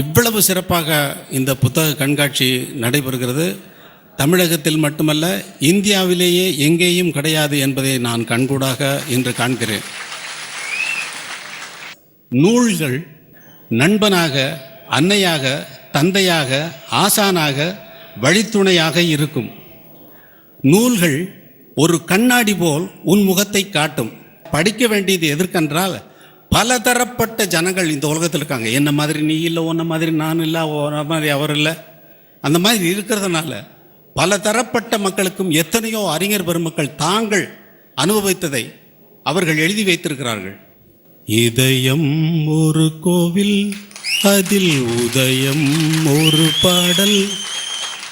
இவ்வளவு சிறப்பாக இந்த புத்தக கண்காட்சி நடைபெறுகிறது. தமிழகத்தில் மட்டுமல்ல இந்தியாவிலேயே எங்கேயும் கிடையாது என்பதை நான் கண்கூடாக இன்று காண்கிறேன். நூல்கள் நண்பனாக அன்னையாக தந்தையாக ஆசானாக வழித்துணையாக இருக்கும். நூல்கள் ஒரு கண்ணாடி போல் உன் முகத்தை காட்டும். படிக்க வேண்டியது எதற்கென்றால் பலதரப்பட்ட ஜனங்கள் இந்த உலகத்தில் இருக்காங்க. என்ன மாதிரி நீ இல்லை உன்ன மாதிரி நான் இல்லை உன்ன மாதிரி அவர் இல்லை. அந்த மாதிரி இருக்கிறதுனால பல தரப்பட்ட மக்களுக்கும் எத்தனையோ அறிஞர் பெருமக்கள் தாங்கள் அனுபவித்ததை அவர்கள் எழுதி வைத்திருக்கிறார்கள். இதயம் ஒரு கோவில் அதில் உதயம் ஒரு பாடல்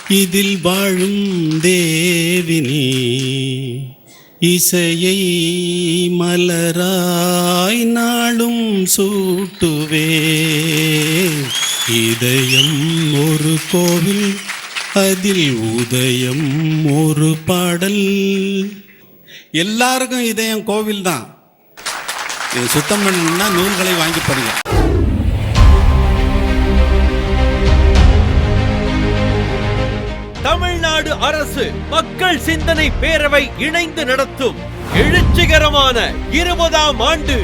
இதில் வாழும் தேவினி இசையை மலராய் நாளும் சூட்டுவே. இதயம் ஒரு கோவில் அதில் உதயம் ஒரு பாடல். எல்லாருக்கும் இதயம் கோவில் தான் இது சுத்தம் பண்ணணும்னா நூல்களை வாங்கி படிங்க. தமிழ்நாடு அரசு மக்கள் சிந்தனை பேரவை இணைந்து நடத்தும் எழுச்சிகரமான இருபதாம் ஆண்டு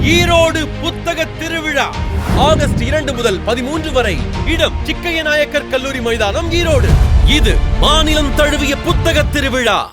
ஈரோடு புத்தக திருவிழா. ஆகஸ்ட் இரண்டு முதல் பதிமூன்று வரை இடம் சிக்கைய நாயக்கர் கல்லூரி மைதானம் ஈரோடு. இது மாநிலம் தழுவிய புத்தக திருவிழா.